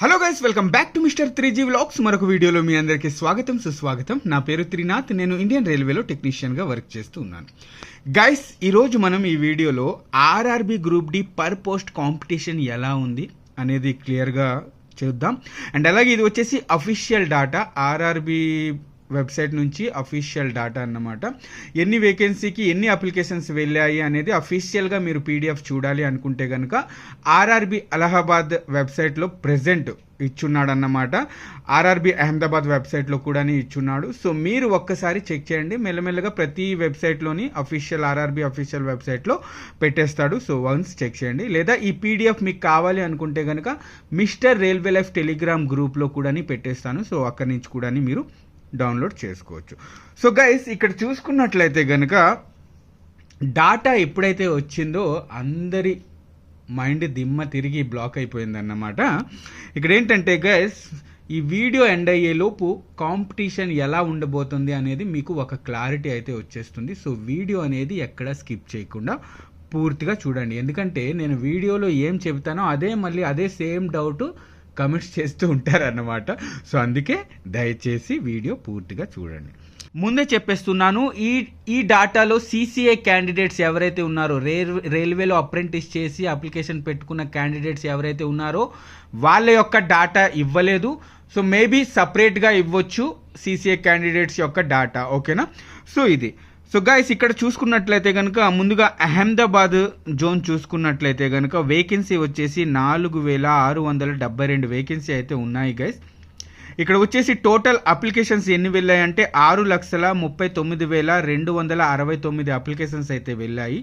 Hello guys welcome back to mister three G vlogs. మరొక వీడియోలో మీ అందరికీ స్వాగతం సుస్వాగతం. నా పేరు త్రినాథ్ నేను ఇండియన్ రైల్వేలో టెక్నీషియన్గా వర్క్ చేస్తూ ఉన్నాను. గైస్ ఈరోజు మనం ఈ వీడియోలో RRB group D per post competition ఎలా ఉంది అనేది క్లియర్గా చూద్దాం. అండ్ అలాగే ఇది వచ్చేసి అఫీషియల్ డాటా ఆర్ఆర్బి వెబ్సైట్ నుంచి అఫీషియల్ డాటా అన్నమాట. ఎన్ని వేకెన్సీకి ఎన్ని అప్లికేషన్స్ వెళ్ళాయి అనేది అఫీషియల్గా మీరు పీడిఎఫ్ చూడాలి అనుకుంటే కనుక ఆర్ఆర్బి అలహాబాద్ వెబ్సైట్లో ప్రెజెంట్ ఇచ్చున్నాడు అన్నమాట ఆర్ఆర్బి అహ్మదాబాద్ వెబ్సైట్లో కూడా ఇచ్చున్నాడు. సో మీరు ఒక్కసారి చెక్ చేయండి. మెల్లమెల్లగా ప్రతి వెబ్సైట్లోని అఫీషియల్ ఆర్ఆర్బి అఫీషియల్ వెబ్సైట్లో పెట్టేస్తాడు. సో వన్స్ చెక్ చేయండి. లేదా ఈ పీడిఎఫ్ మీకు కావాలి అనుకుంటే కనుక మిస్టర్ రైల్వే లైఫ్ టెలిగ్రామ్ గ్రూప్లో కూడా పెట్టేస్తాను. సో అక్కడి నుంచి కూడా మీరు డౌన్లోడ్ చేసుకోవచ్చు. సో గైస్ ఇక్కడ చూసుకున్నట్లయితే కనుక డాటా ఎప్పుడైతే వచ్చిందో అందరి మైండ్ దిమ్మ తిరిగి బ్లాక్ అయిపోయిందన్నమాట. ఇక్కడ ఏంటంటే గైస్ ఈ వీడియో ఎండ్ అయ్యేలోపు కాంపిటీషన్ ఎలా ఉండబోతుంది అనేది మీకు ఒక క్లారిటీ అయితే వచ్చేస్తుంది. సో వీడియో అనేది ఎక్కడ స్కిప్ చేయకుండా పూర్తిగా చూడండి. ఎందుకంటే నేను వీడియోలో ఏం చెబుతానో అదే మళ్ళీ అదే సేమ్ డౌట్ కమెంట్స్ చేస్తూ ఉంటారన్నమాట. సో అందుకే దయచేసి వీడియో పూర్తిగా చూడండి. ముందే చెప్పేస్తున్నాను ఈ ఈ డాటాలో సీసీఏ క్యాండిడేట్స్ ఎవరైతే ఉన్నారో రైల్ రైల్వేలో అప్రెంటిస్ చేసి అప్లికేషన్ పెట్టుకున్న క్యాండిడేట్స్ ఎవరైతే ఉన్నారో వాళ్ళ యొక్క డాటా ఇవ్వలేదు. సో మేబీ సపరేట్గా ఇవ్వచ్చు సీసీఏ క్యాండిడేట్స్ యొక్క డాటా. ఓకేనా? సో ఇది. సో గైస్ ఇక్కడ చూసుకున్నట్లయితే కనుక ముందుగా అహ్మదాబాద్ జోన్ చూసుకున్నట్లయితే కనుక వేకెన్సీ వచ్చేసి నాలుగు వేల ఆరు వందల డెబ్బై రెండు వేకెన్సీ అయితే ఉన్నాయి గైస్ ఇక్కడ వచ్చేసి టోటల్ అప్లికేషన్స్ ఎన్ని వెళ్ళాయంటే ఆరు లక్షల ముప్పై తొమ్మిది వేల రెండు వందల అరవై తొమ్మిది అప్లికేషన్స్ అయితే వెళ్ళాయి.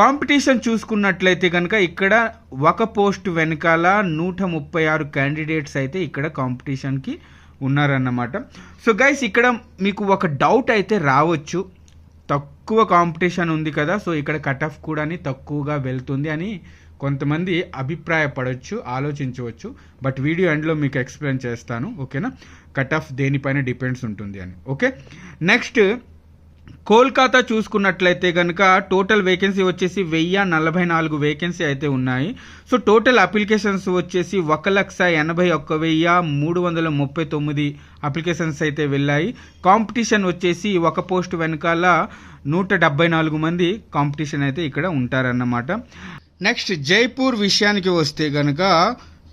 కాంపిటీషన్ చూసుకున్నట్లయితే కనుక ఇక్కడ ఒక పోస్ట్ వెనకాల నూట ముప్పై ఆరు క్యాండిడేట్స్ అయితే ఇక్కడ కాంపిటీషన్కి ఉన్నారన్నమాట. సో గైస్ ఇక్కడ మీకు ఒక డౌట్ అయితే రావచ్చు. తక్కువ కాంపిటీషన్ ఉంది కదా సో ఇక్కడ కట్ ఆఫ్ కూడా తక్కువగా వెళ్తుంది అని కొంతమంది అభిప్రాయపడవచ్చు ఆలోచించవచ్చు. బట్ వీడియో ఎండ్లో మీకు ఎక్స్ప్లెయిన్ చేస్తాను ఓకేనా? కట్ ఆఫ్ దేనిపైన డిపెండ్స్ ఉంటుంది అని ఓకే? నెక్స్ట్ కోల్కతా చూసుకున్నట్లయితే కనుక టోటల్ వేకెన్సీ వచ్చేసి వెయ్యి నలభై నాలుగు వేకెన్సీ అయితే ఉన్నాయి. సో టోటల్ అప్లికేషన్స్ వచ్చేసి ఒక లక్ష ఎనభై ఒక్క వెయ్యి మూడు వందల ముప్పై తొమ్మిది అప్లికేషన్స్ అయితే వెళ్ళాయి. కాంపిటీషన్ వచ్చేసి ఒక పోస్ట్ వెనకాల నూట డెబ్బై నాలుగు మంది కాంపిటీషన్ అయితే ఇక్కడ ఉంటారన్నమాట. నెక్స్ట్ జైపూర్ విషయానికి వస్తే కనుక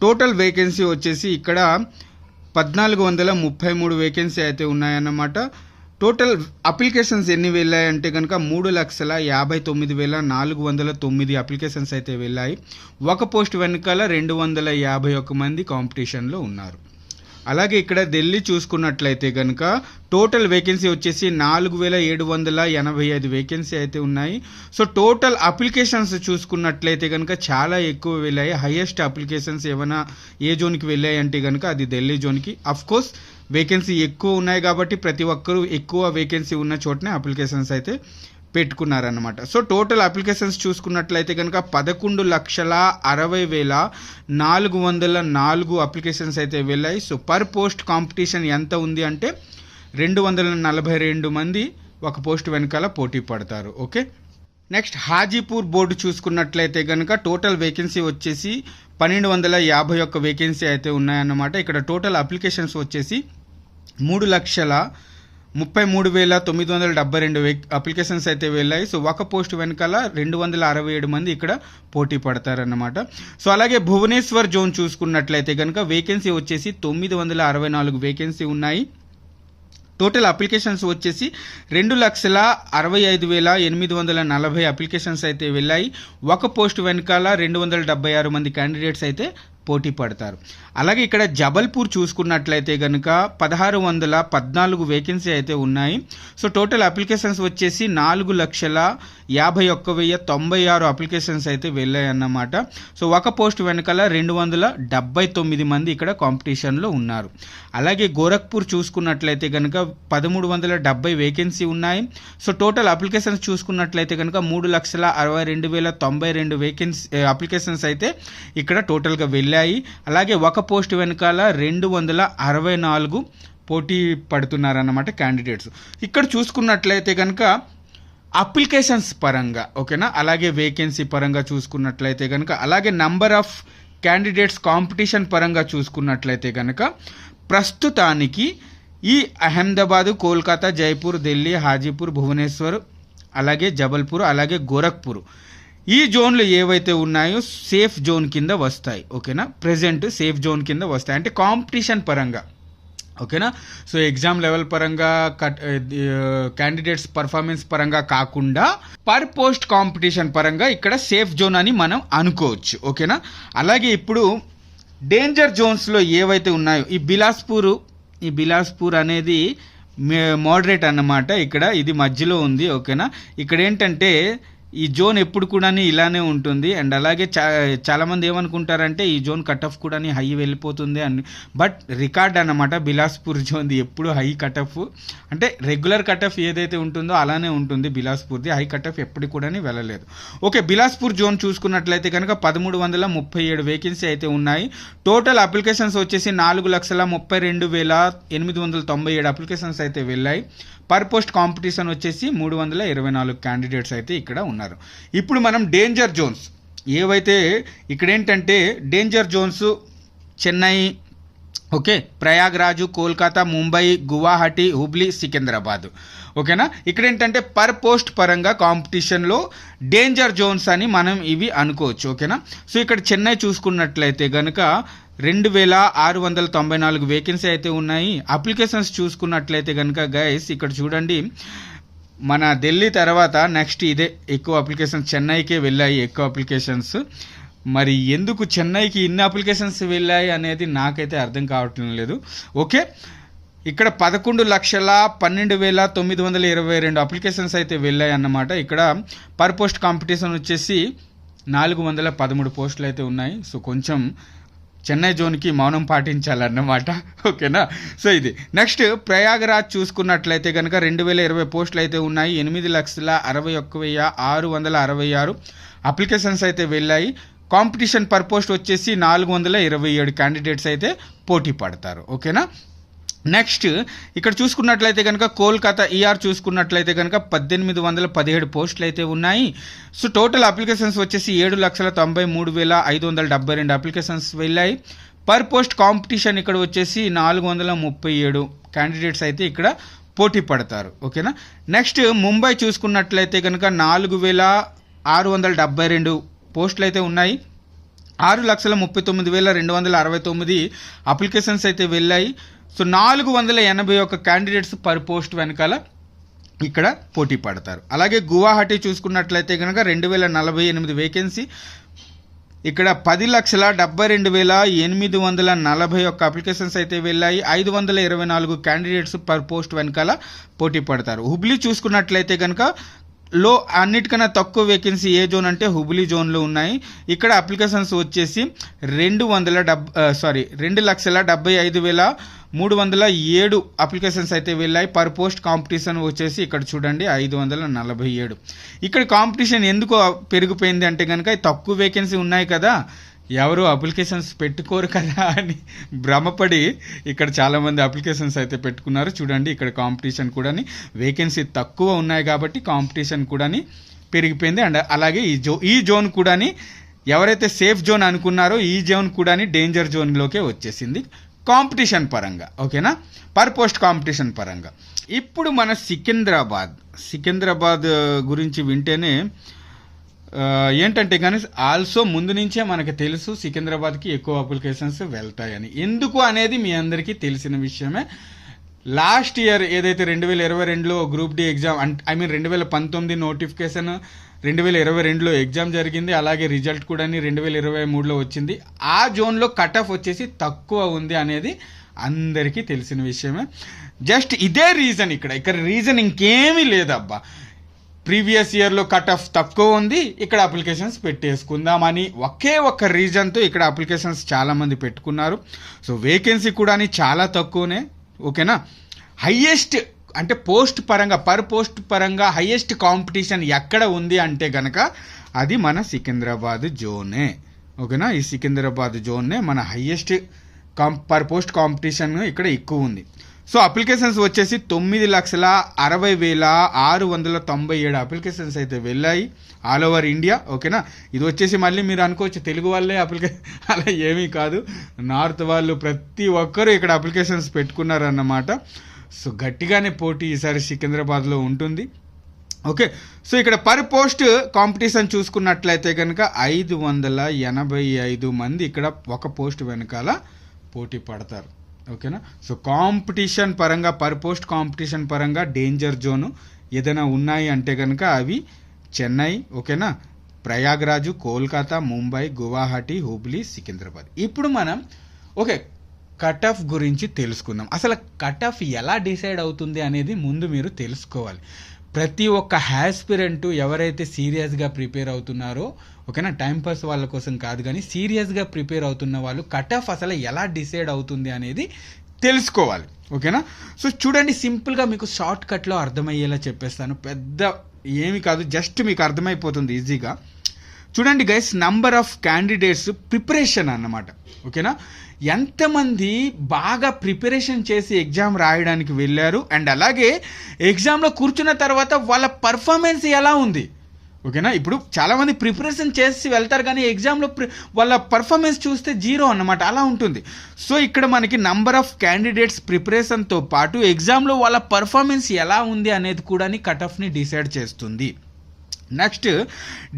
టోటల్ వేకెన్సీ వచ్చేసి ఇక్కడ పద్నాలుగు వందల ముప్పై మూడు వేకెన్సీ అయితే ఉన్నాయన్నమాట. టోటల్ అప్లికేషన్స్ ఎన్ని వెళ్ళాయంటే కనుక మూడు లక్షల యాభై తొమ్మిది వేల నాలుగు వందల తొమ్మిది అప్లికేషన్స్ అయితే వెళ్ళాయి. ఒక పోస్ట్ వెనకాల రెండు వందల యాభై ఒక్క మంది కాంపిటీషన్లో ఉన్నారు. అలాగే ఇక్కడ ఢిల్లీ చూసుకున్నట్లయితే కనుక టోటల్ వేకెన్సీ వచ్చేసి నాలుగు వేల ఏడు వందల ఎనభై ఐదు వేకెన్సీ అయితే ఉన్నాయి. సో టోటల్ అప్లికేషన్స్ చూసుకున్నట్లయితే కనుక చాలా ఎక్కువ వెళ్ళాయి. హైయెస్ట్ అప్లికేషన్స్ ఏమైనా ఏ జోన్కి వెళ్ళాయి అంటే కనుక అది ఢిల్లీ జోన్కి. అఫ్ కోర్స్ వేకెన్సీ ఎక్కువ ఉన్నాయి కాబట్టి ప్రతి ఒక్కరూ ఎక్కువ వేకెన్సీ ఉన్న చోటనే అప్లికేషన్స్ అయితే పెట్టుకున్నారనమాట సో టోటల్ అప్లికేషన్స్ చూసుకున్నట్లయితే కనుక పదకొండు లక్షల అరవై వేల నాలుగు వందల నాలుగు అప్లికేషన్స్ అయితే వెళ్ళాయి. సో పర్ పోస్ట్ కాంపిటీషన్ ఎంత ఉంది అంటే రెండు వందల నలభై రెండు మంది ఒక పోస్ట్ వెనకాల పోటీ పడతారు. ఓకే? నెక్స్ట్ హాజీపూర్ బోర్డు చూసుకున్నట్లయితే కనుక టోటల్ వేకెన్సీ వచ్చేసి పన్నెండు వందల యాభై ఒక్క వేకెన్సీ అయితే ఉన్నాయన్నమాట. ఇక్కడ టోటల్ అప్లికేషన్స్ వచ్చేసి మూడు లక్షల ముప్పై మూడు వేల తొమ్మిది వందల డెబ్బై రెండు అప్లికేషన్స్ అయితే వెళ్ళాయి. సో ఒక పోస్ట్ వెనకాల రెండు వందల అరవై ఏడు మంది ఇక్కడ పోటీ పడతారన్నమాట. సో అలాగే భువనేశ్వర్ జోన్ చూసుకున్నట్లయితే కనుక వేకెన్సీ వచ్చేసి తొమ్మిది వందల అరవై నాలుగు వేకెన్సీ ఉన్నాయి. టోటల్ అప్లికేషన్స్ వచ్చేసి రెండు లక్షల అరవై ఐదు వేల ఎనిమిది వందల నలభై అప్లికేషన్స్ అయితే వెళ్ళాయి. ఒక పోస్ట్ వెనకాల రెండు వందల డెబ్బై ఆరు మంది క్యాండిడేట్స్ అయితే పోటీ పడతారు. అలాగే ఇక్కడ జబల్పూర్ చూసుకున్నట్లయితే కనుక పదహారు వందల పద్నాలుగు వేకెన్సీ అయితే ఉన్నాయి. సో టోటల్ అప్లికేషన్స్ వచ్చేసి నాలుగు లక్షల యాభై ఒక్క వెయ్యి తొంభై ఆరు అప్లికేషన్స్ అయితే వెళ్ళాయి అన్నమాట సో ఒక పోస్ట్ వెనకాల రెండు వందల డెబ్బై తొమ్మిది మంది ఇక్కడ కాంపిటీషన్లో ఉన్నారు. అలాగే గోరఖ్పూర్ చూసుకున్నట్లయితే కనుక పదమూడు వందల డెబ్బై వేకెన్సీ ఉన్నాయి. సో టోటల్ అప్లికేషన్స్ చూసుకున్నట్లయితే కనుక మూడు లక్షల అరవై రెండు వేల తొంభై రెండు వేకెన్సీ అప్లికేషన్స్ అయితే ఇక్కడ టోటల్గా వెళ్ళాయి. అలాగే ఒక పోస్ట్ వెనకాల రెండు వందల అరవై నాలుగు పోటీ పడుతున్నారన్నమాట క్యాండిడేట్స్ ఇక్కడ చూసుకున్నట్లయితే కనుక అప్లికేషన్స్ పరంగా ఓకేనా? అలాగే వేకెన్సీ పరంగా చూసుకున్నట్లయితే కనుక అలాగే నంబర్ ఆఫ్ క్యాండిడేట్స్ కాంపిటీషన్ పరంగా చూసుకున్నట్లయితే కనుక ప్రస్తుతానికి ఈ అహ్మదాబాదు కోల్కతా జైపూర్ ఢిల్లీ హాజీపూర్ భువనేశ్వర్ అలాగే జబల్పూర్ అలాగే గోరఖ్పూర్ ఈ జోన్లు ఏవైతే ఉన్నాయో సేఫ్ జోన్ కింద వస్తాయి ఓకేనా? ప్రెజెంట్ సేఫ్ జోన్ కింద వస్తాయి. అంటే కాంపిటీషన్ పరంగా ఓకేనా? సో ఎగ్జామ్ లెవెల్ పరంగా కట్ క్యాండిడేట్స్ పర్ఫార్మెన్స్ పరంగా కాకుండా పర్ పోస్ట్ కాంపిటీషన్ పరంగా ఇక్కడ సేఫ్ జోన్ అని మనం అనుకోవచ్చు ఓకేనా? అలాగే ఇప్పుడు డేంజర్ జోన్స్లో ఏవైతే ఉన్నాయో ఈ బిలాస్పూర్ ఈ బిలాస్పూర్ అనేది మోడరేట్ అన్నమాట. ఇక్కడ ఇది మధ్యలో ఉంది ఓకేనా? ఇక్కడ ఏంటంటే ఈ జోన్ ఎప్పుడు కూడా ఇలానే ఉంటుంది. అండ్ అలాగే చా చాలామంది ఏమనుకుంటారంటే ఈ జోన్ కట్ ఆఫ్ కూడా హై వెళ్ళిపోతుంది అని. బట్ రికార్డ్ అన్నమాట బిలాస్పూర్ జోన్ది ఎప్పుడు హై కట్ ఆఫ్. అంటే రెగ్యులర్ కట్ ఆఫ్ ఏదైతే ఉంటుందో అలానే ఉంటుంది బిలాస్పూర్ది. హై కట్ ఆఫ్ ఎప్పుడు కూడా వెళ్ళలేదు. ఓకే బిలాస్పూర్ జోన్ చూసుకున్నట్లయితే కనుక పదమూడు వందల ముప్పై ఏడు వేకెన్సీ అయితే ఉన్నాయి. టోటల్ అప్లికేషన్స్ వచ్చేసి నాలుగు లక్షల ముప్పై రెండు వేల ఎనిమిది వందల తొంభై ఏడు అప్లికేషన్స్ అయితే వెళ్ళాయి. పర్ పోస్ట్ కాంపిటీషన్ వచ్చేసి మూడు వందల ఇరవై నాలుగు క్యాండిడేట్స్ అయితే ఇక్కడ ఉన్నారు. ఇప్పుడు మనం డేంజర్ జోన్స్ ఏవైతే ఇక్కడ ఏంటంటే danger zones Chennai okay Prayagraj Kolkata Mumbai Guwahati Hubli Secunderabad. ఓకేనా? ఇక్కడ ఏంటంటే పర్ పోస్ట్ పరంగా కాంపిటీషన్లో డేంజర్ జోన్స్ అని మనం ఇవి అనుకోవచ్చు. ఓకేనా? సో ఇక్కడ చెన్నై చూసుకున్నట్లయితే కనుక రెండు వేల ఆరు వందల తొంభై నాలుగు వేకెన్సీ అయితే ఉన్నాయి. అప్లికేషన్స్ చూసుకున్నట్లయితే కనుక గైస్ ఇక్కడ చూడండి. మన ఢిల్లీ తర్వాత నెక్స్ట్ ఇదే ఎక్కువ అప్లికేషన్స్ చెన్నైకే వెళ్ళాయి ఎక్కువ అప్లికేషన్స్ మరి ఎందుకు చెన్నైకి ఇన్ని అప్లికేషన్స్ వెళ్ళాయి అనేది నాకైతే అర్థం కావటం లేదు. ఓకే? ఇక్కడ పదకొండు లక్షల పన్నెండు వేల తొమ్మిది వందల ఇరవై రెండు అప్లికేషన్స్ అయితే వెళ్ళాయి అన్నమాట. ఇక్కడ పర్ పోస్ట్ కాంపిటీషన్ వచ్చేసి నాలుగు వందల పదమూడు పోస్టులు అయితే ఉన్నాయి. సో కొంచెం చెన్నై జోన్కి మౌనం పాటించాలన్నమాట. ఓకేనా? సో ఇది. నెక్స్ట్ ప్రయాగరాజ్ చూసుకున్నట్లయితే కనుక రెండు వేల ఇరవై పోస్టులు అయితే ఉన్నాయి. ఎనిమిది లక్షల అరవై ఒక్క వెయ్యి ఆరు వందల అరవై ఆరు అప్లికేషన్స్ అయితే వెళ్ళాయి. కాంపిటీషన్ పర్ పోస్ట్ వచ్చేసి నాలుగు వందల ఇరవై ఏడు క్యాండిడేట్స్ అయితే పోటీ పడతారు. ఓకేనా? నెక్స్ట్ ఇక్కడ చూసుకున్నట్లయితే కనుక కోల్కతా ఈఆర్ చూసుకున్నట్లయితే కనుక పద్దెనిమిది వందల పదిహేడు పోస్టులు అయితే ఉన్నాయి. సో టోటల్ అప్లికేషన్స్ వచ్చేసి ఏడు లక్షల తొంభై మూడు వేల ఐదు వందల డెబ్బై రెండు అప్లికేషన్స్ వెళ్ళాయి. పర్ పోస్ట్ కాంపిటీషన్ ఇక్కడ వచ్చేసి నాలుగు వందల ముప్పై ఏడు క్యాండిడేట్స్ అయితే ఇక్కడ పోటీ పడతారు. ఓకేనా? నెక్స్ట్ ముంబై చూసుకున్నట్లయితే కనుక నాలుగు వేల ఆరు వందల డెబ్బై రెండు పోస్టులు అయితే ఉన్నాయి. ఆరు లక్షల ముప్పై తొమ్మిది వేల రెండు వందల అరవై తొమ్మిది అప్లికేషన్స్ అయితే వెళ్ళాయి. సో నాలుగు వందల ఎనభై ఒక్క క్యాండిడేట్స్ పర్ పోస్ట్ వెనకాల ఇక్కడ పోటీ పడతారు. అలాగే గువాహటి చూసుకున్నట్లయితే కనుక రెండు వేల నలభై ఎనిమిది వేకెన్సీ ఇక్కడ పది లక్షల డెబ్బై రెండు వేల ఎనిమిది వందల నలభై ఒక్క అప్లికేషన్స్ అయితే వెళ్ళాయి. ఐదు వందల ఇరవై నాలుగు క్యాండిడేట్స్ పర్ పోస్ట్ వెనకాల పోటీ పడతారు. హుబ్లీ చూసుకున్నట్లయితే కనుక లో అన్నిటికన్నా తక్కువ వేకెన్సీ ఏ జోన్ అంటే హుబ్లీ జోన్లో ఉన్నాయి. ఇక్కడ అప్లికేషన్స్ వచ్చేసి రెండు వందల డెబ్ సారీ రెండు లక్షల డెబ్బై ఐదు వేల మూడు వందల ఏడు అప్లికేషన్స్ అయితే వెళ్ళాయి. పర్ పోస్ట్ కాంపిటీషన్ వచ్చేసి ఇక్కడ చూడండి ఐదు వందల నలభై ఏడు. ఇక్కడ కాంపిటీషన్ ఎందుకు పెరిగిపోయింది అంటే కనుక తక్కువ వేకెన్సీ ఉన్నాయి కదా. ఎవరు అప్లికేషన్స్ పెట్టుకోరు కదా అని భ్రమపడి ఇక్కడ చాలామంది అప్లికేషన్స్ అయితే పెట్టుకున్నారు. చూడండి ఇక్కడ కాంపిటీషన్ కూడా వేకెన్సీ తక్కువ ఉన్నాయి కాబట్టి కాంపిటీషన్ కూడా పెరిగిపోయింది. అండ్ అలాగే ఈ జో ఈ జోన్ కూడా ఎవరైతే సేఫ్ జోన్ అనుకున్నారో ఈ జోన్ కూడా డేంజర్ జోన్లోకే వచ్చేసింది కాంపిటీషన్ పరంగా. ఓకేనా? పర్ పోస్ట్ కాంపిటీషన్ పరంగా. ఇప్పుడు మన సికింద్రాబాద్ సికింద్రాబాద్ గురించి వింటేనే ఏంటంటే కానీ ఆల్సో ముందు నుంచే మనకు తెలుసు సికింద్రాబాద్కి ఎక్కువ అప్లికేషన్స్ వెళ్తాయని. ఎందుకు అనేది మీ అందరికీ తెలిసిన విషయమే. లాస్ట్ ఇయర్ ఏదైతే రెండు వేల ఇరవై రెండులో group D exam I mean రెండు వేల పంతొమ్మిది నోటిఫికేషన్ రెండు వేల ఇరవై రెండులో ఎగ్జామ్ జరిగింది. అలాగే రిజల్ట్ కూడా రెండు వేల ఇరవై మూడులో వచ్చింది. ఆ జోన్లో కట్ ఆఫ్ వచ్చేసి తక్కువ ఉంది అనేది అందరికీ తెలిసిన విషయమే. జస్ట్ ఇదే రీజన్ ఇక్కడ. ఇక్కడ రీజన్ ఇంకేమీ లేదబ్బా. ప్రీవియస్ ఇయర్లో కట్ ఆఫ్ తక్కువ ఉంది. ఇక్కడ అప్లికేషన్స్ పెట్టేసుకుందామని ఒకే ఒక్క రీజన్తో ఇక్కడ అప్లికేషన్స్ చాలామంది పెట్టుకున్నారు. సో వేకెన్సీ కూడా చాలా తక్కువనే. ఓకేనా? హయ్యెస్ట్ అంటే పోస్ట్ పరంగా పర్ పోస్ట్ పరంగా హయ్యెస్ట్ కాంపిటీషన్ ఎక్కడ ఉంది అంటే గనక అది మన సికింద్రాబాద్ జోనే. ఓకేనా? ఈ సికింద్రాబాద్ జోన్నే మన highest comp per post competition ఇక్కడ ఎక్కువ ఉంది. సో అప్లికేషన్స్ వచ్చేసి తొమ్మిది లక్షల అరవై వేల ఆరు వందల తొంభై ఏడు అప్లికేషన్స్ అయితే వెళ్ళాయి ఆల్ ఓవర్ ఇండియా ఓకేనా? ఇది వచ్చేసి మళ్ళీ మీరు అనుకోవచ్చు తెలుగు వాళ్ళే అప్లికే అలా ఏమీ కాదు. నార్త్ వాళ్ళు ప్రతి ఒక్కరూ ఇక్కడ అప్లికేషన్స్ పెట్టుకున్నారన్నమాట. సో గట్టిగానే పోటీ ఈసారి సికింద్రాబాద్లో ఉంటుంది. ఓకే సో ఇక్కడ పర్ పోస్ట్ కాంపిటీషన్ చూసుకున్నట్లయితే కనుక ఐదు వందల ఎనభై ఐదు మంది ఇక్కడ ఒక పోస్ట్ వెనకాల పోటీ పడతారు. ఓకేనా? సో కాంపిటీషన్ పరంగా పర్ పోస్ట్ కాంపిటీషన్ పరంగా డేంజర్ జోను ఏదైనా ఉన్నాయి అంటే కనుక అవి చెన్నై ఓకేనా? ప్రయాగ్రాజు కోల్కతా ముంబై గువాహటి హుబ్లీ సికింద్రాబాద్. ఇప్పుడు మనం ఓకే కట్ ఆఫ్ గురించి తెలుసుకుందాం. అసలు కట్ ఆఫ్ ఎలా డిసైడ్ అవుతుంది అనేది ముందు మీరు తెలుసుకోవాలి. ప్రతి ఒక్క హ్యాస్పిరెంట్ ఎవరైతే సీరియస్గా ప్రిపేర్ అవుతున్నారో ఓకేనా? టైంపాస్ వాళ్ళ కోసం కాదు కానీ సీరియస్గా ప్రిపేర్ అవుతున్న వాళ్ళు కట్ ఆఫ్ అసలు ఎలా డిసైడ్ అవుతుంది అనేది తెలుసుకోవాలి. ఓకేనా? సో చూడండి సింపుల్గా మీకు షార్ట్ కట్లో అర్థమయ్యేలా చెప్పేస్తాను. పెద్ద ఏమి కాదు జస్ట్ మీకు అర్థమైపోతుంది ఈజీగా చూడండి guys number of candidates preparation అన్నమాట. ఓకేనా? ఎంతమంది బాగా ప్రిపరేషన్ చేసి ఎగ్జామ్ రాయడానికి వెళ్ళారు? అండ్ అలాగే ఎగ్జామ్లో కూర్చున్న తర్వాత వాళ్ళ పర్ఫార్మెన్స్ ఎలా ఉంది? ఓకేనా? ఇప్పుడు చాలామంది ప్రిపరేషన్ చేసి వెళ్తారు కానీ ఎగ్జామ్లో ప్రి వాళ్ళ పర్ఫార్మెన్స్ చూస్తే జీరో అన్నమాట. అలా ఉంటుంది. సో ఇక్కడ మనకి నంబర్ ఆఫ్ క్యాండిడేట్స్ ప్రిపరేషన్తో పాటు ఎగ్జామ్లో వాళ్ళ పర్ఫార్మెన్స్ ఎలా ఉంది అనేది కూడా కట్ ఆఫ్ని డిసైడ్ చేస్తుంది. Next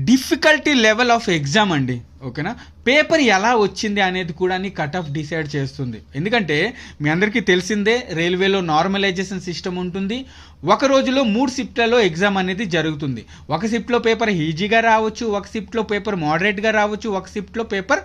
difficulty level of exam అండి ఓకేనా? పేపర్ ఎలా వచ్చింది అనేది కూడా కట్ ఆఫ్ డిసైడ్ చేస్తుంది. ఎందుకంటే మీ అందరికీ తెలిసిందే రైల్వేలో నార్మలైజేషన్ సిస్టమ్ ఉంటుంది. ఒక రోజులో మూడు షిఫ్ట్లలో ఎగ్జామ్ అనేది జరుగుతుంది. ఒక షిఫ్ట్లో పేపర్ ఈజీగా రావచ్చు ఒక షిఫ్ట్లో పేపర్ మోడరేట్గా రావచ్చు ఒక షిఫ్ట్లో పేపర్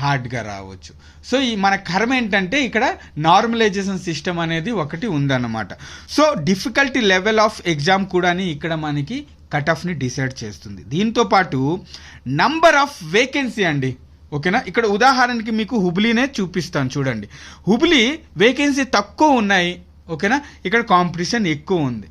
హార్డ్గా రావచ్చు. సో ఈ మన కర్మ ఏంటంటే ఇక్కడ నార్మలైజేషన్ సిస్టమ్ అనేది ఒకటి ఉందన్నమాట. So difficulty level of exam కూడా ఇక్కడ మనకి కట్ ఆఫ్ని డిసైడ్ చేస్తుంది. దీంతో పాటు నంబర్ ఆఫ్ వేకెన్సీ అండి. ఓకేనా? ఇక్కడ ఉదాహరణకి మీకు హుబ్లీనే చూపిస్తాను చూడండి. హుబ్లీ వేకెన్సీ తక్కువ ఉన్నాయి. ఓకేనా? ఇక్కడ కాంపిటీషన్ ఎక్కువ ఉంది.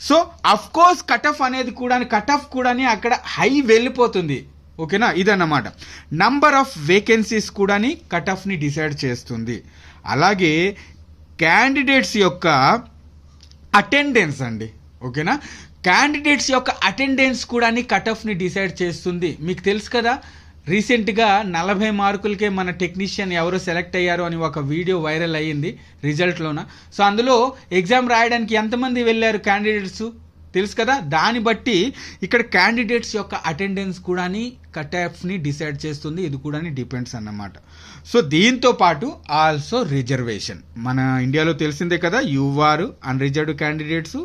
So of course cut off అనేది కూడా కట్ ఆఫ్ కూడా అక్కడ హై వెళ్ళిపోతుంది. ఓకేనా? ఇదన్నమాట. నంబర్ ఆఫ్ వేకెన్సీస్ కూడా కట్ ఆఫ్ని డిసైడ్ చేస్తుంది. అలాగే క్యాండిడేట్స్ యొక్క అటెండెన్స్ అండి. ఓకేనా? క్యాండిడేట్స్ యొక్క అటెండెన్స్ కూడా కట్ ఆఫ్ని డిసైడ్ చేస్తుంది. మీకు తెలుసు కదా రీసెంట్గా నలభై మార్కులకే మన టెక్నీషియన్ ఎవరు సెలెక్ట్ అయ్యారు అని ఒక వీడియో వైరల్ అయ్యింది రిజల్ట్లోన సో అందులో ఎగ్జామ్ రాయడానికి ఎంతమంది వెళ్ళారు క్యాండిడేట్స్ తెలుసు కదా? దాన్ని బట్టి ఇక్కడ క్యాండిడేట్స్ యొక్క అటెండెన్స్ కూడా కట్ ఆఫ్ని డిసైడ్ చేస్తుంది. ఇది కూడా డిపెండ్స్ అన్నమాట. సో దీంతో పాటు ఆల్సో రిజర్వేషన్ మన ఇండియాలో తెలిసిందే కదా UR unreserved candidates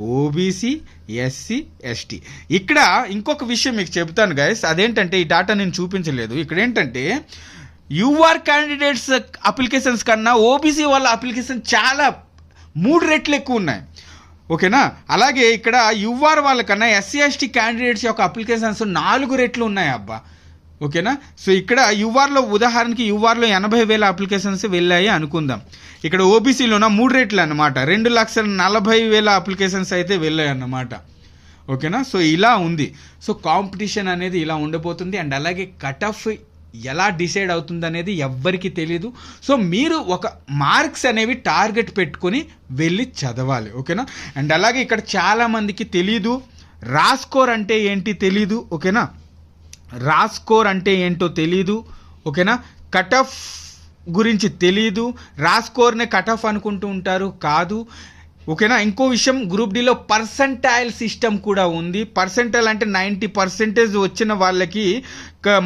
OBC SC ST ఇక్కడ ఇంకొక విషయం మీకు చెబుతాను గైస్ అదేంటంటే ఈ డాటా నేను చూపించలేదు. ఇక్కడ ఏంటంటే యూఆర్ క్యాండిడేట్స్ అప్లికేషన్స్ కన్నా ఓబీసీ వాళ్ళ అప్లికేషన్ చాలా మూడు రెట్లు ఎక్కువ ఉన్నాయి. ఓకేనా? అలాగే ఇక్కడ యువఆర్ వాళ్ళకన్నా ఎస్సీ ఎస్టీ క్యాండిడేట్స్ యొక్క అప్లికేషన్స్ నాలుగు రెట్లు ఉన్నాయి అబ్బా. ఓకేనా? సో ఇక్కడ యుఆర్లో ఉదాహరణకి యుఆర్లో ఎనభై వేల అప్లికేషన్స్ వెళ్ళాయి అనుకుందాం. ఇక్కడ ఓబీసీలోన మూడు రెట్లు అనమాట రెండు లక్షల నలభై వేల అప్లికేషన్స్ అయితే వెళ్ళాయి అన్నమాట. ఓకేనా? సో ఇలా ఉంది. సో కాంపిటీషన్ అనేది ఇలా ఉండబోతుంది. అండ్ అలాగే కట్ ఆఫ్ ఎలా డిసైడ్ అవుతుంది అనేది ఎవ్వరికి తెలియదు సో మీరు ఒక మార్క్స్ అనేవి టార్గెట్ పెట్టుకొని వెళ్ళి చదవాలి ఓకేనా? అండ్ అలాగే ఇక్కడ చాలామందికి తెలీదు రాస్కోర్ అంటే ఏంటి తెలీదు ఓకేనా? రాస్కోర్ అంటే ఏంటో తెలీదు ఓకేనా? కట్ ఆఫ్ గురించి తెలీదు రాస్కోర్నే కట్ ఆఫ్ అనుకుంటూ ఉంటారు కాదు. ఓకేనా? ఇంకో విషయం గ్రూప్ డిలో పర్సంటైల్ సిస్టమ్ కూడా ఉంది. పర్సంటైల్ అంటే నైంటీ పర్సెంటేజ్ వచ్చిన వాళ్ళకి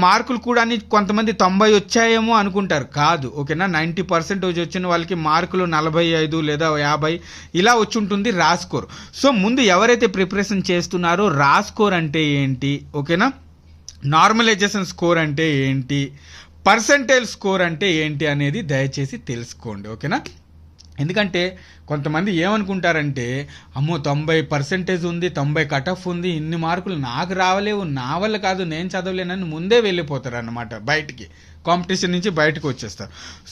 మార్కులు కూడా కొంతమంది తొంభై వచ్చాయేమో అనుకుంటారు. కాదు ఓకేనా? నైంటీ పర్సెంటేజ్ వచ్చిన వాళ్ళకి మార్కులు నలభై ఐదు లేదా యాభై ఇలా వచ్చి ఉంటుంది రాస్కోర్ సో ముందు ఎవరైతే ప్రిపరేషన్ చేస్తున్నారో రాస్కోర్ అంటే ఏంటి? ఓకేనా? నార్మలైజేషన్ స్కోర్ అంటే ఏంటి? పర్సంటైల్ స్కోర్ అంటే ఏంటి అనేది దయచేసి తెలుసుకోండి. ఓకేనా? ఎందుకంటే కొంతమంది ఏమనుకుంటారంటే అమ్మో తొంభై పర్సెంటేజ్ ఉంది తొంభై కట్ ఆఫ్ ఉంది ఇన్ని మార్కులు నాకు రావలేవు నా వల్ల కాదు నేను చదవలేనని ముందే వెళ్ళిపోతారు అన్నమాట బయటికి. కాంపిటీషన్ నుంచి బయటకు వచ్చేస్తారు.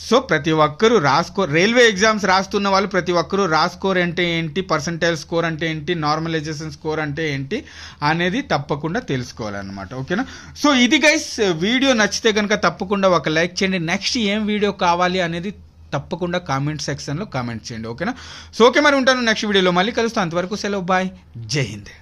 సో ప్రతి ఒక్కరూ రాసుకో రైల్వే ఎగ్జామ్స్ రాస్తున్న వాళ్ళు ప్రతి ఒక్కరూ రాస్కోర్ అంటే ఏంటి పర్సంటైల్ స్కోర్ అంటే ఏంటి నార్మలైజేషన్ స్కోర్ అంటే ఏంటి అనేది తప్పకుండా తెలుసుకోవాలన్నమాట. ఓకేనా? సో ఇది గైస్ వీడియో నచ్చితే కనుక తప్పకుండా ఒక లైక్ చేయండి. నెక్స్ట్ ఏం వీడియో కావాలి అనేది తప్పకుండా కామెంట్ సెక్షన్లో కామెంట్ చేయండి ఓకేనా సో ఓకే మరి ఉంటాను నెక్స్ట్ వీడియోలో మళ్ళీ కలుస్తాను. అంతవరకు సెలవు బాయ్ జై హింద్.